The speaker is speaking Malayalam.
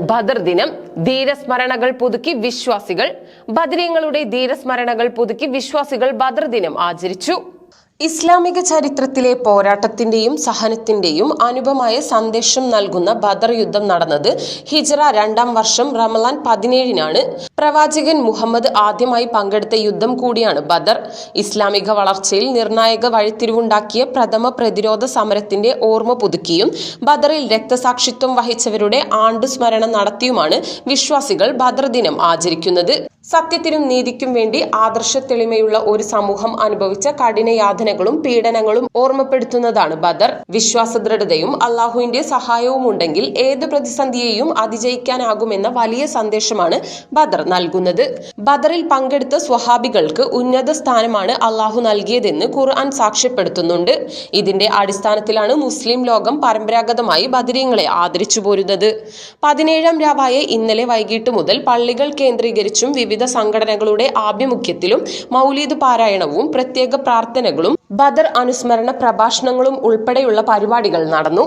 ബദർ ദിനം. ധീരസ്മരണകൾ പുതുക്കി വിശ്വാസികൾ. ബദരീങ്ങളുടെ ധീരസ്മരണകൾ പുതുക്കി വിശ്വാസികൾ ബദർ ദിനം ആചരിച്ചു. ഇസ്ലാമിക ചരിത്രത്തിലെ പോരാട്ടത്തിന്റെയും സഹനത്തിന്റെയും അനുപമായ സന്ദേശം നൽകുന്ന ബദർ യുദ്ധം നടന്നത് ഹിജറ രണ്ടാം വർഷം റമലാൻ പതിനേഴിനാണ്. പ്രവാചകൻ മുഹമ്മദ് ആദ്യമായി പങ്കെടുത്ത യുദ്ധം കൂടിയാണ് ബദർ. ഇസ്ലാമിക വളർച്ചയിൽ നിർണായക വഴിത്തിരിവുണ്ടാക്കിയ പ്രഥമ പ്രതിരോധ സമരത്തിന്റെ ഓർമ്മ പുതുക്കിയും ബദറിൽ രക്തസാക്ഷിത്വം വഹിച്ചവരുടെ ആണ്ട് ആണ്ടുസ്മരണം നടത്തിയുമാണ് വിശ്വാസികൾ ബദർ ദിനം ആചരിക്കുന്നത്. സത്യത്തിനും നീതിക്കും വേണ്ടി ആദർശ തെളിമയുള്ള ഒരു സമൂഹം അനുഭവിച്ച കഠിനയാതനകളും പീഡനങ്ങളും ഓർമ്മപ്പെടുത്തുന്നതാണ് ബദർ. വിശ്വാസ ദൃഢതയും അള്ളാഹുവിന്റെ സഹായവും ഉണ്ടെങ്കിൽ ഏത് പ്രതിസന്ധിയെയും അതിജയിക്കാനാകുമെന്ന വലിയ സന്ദേശമാണ് ബദർ നൽകുന്നത്. ബദറിൽ പങ്കെടുത്ത സ്വഹാബികൾക്ക് ഉന്നത സ്ഥാനമാണ് അള്ളാഹു നൽകിയതെന്ന് ഖുർആൻ സാക്ഷ്യപ്പെടുത്തുന്നുണ്ട്. ഇതിന്റെ അടിസ്ഥാനത്തിലാണ് മുസ്ലിം ലോകം പരമ്പരാഗതമായി ബദരീങ്ങളെ ആദരിച്ചു പോരുന്നത് പതിനേഴാം രാവായ ഇന്നലെ വൈകിട്ട് മുതൽ പള്ളികൾ കേന്ദ്രീകരിച്ചും വിവിധ സംഘടനകളുടെ ആഭിമുഖ്യത്തിലും മൗലീദ് പാരായണവും പ്രത്യേക പ്രാർത്ഥനകളും ബദർ അനുസ്മരണ പ്രഭാഷണങ്ങളും ഉൾപ്പെടെയുള്ള പരിപാടികൾ നടന്നു.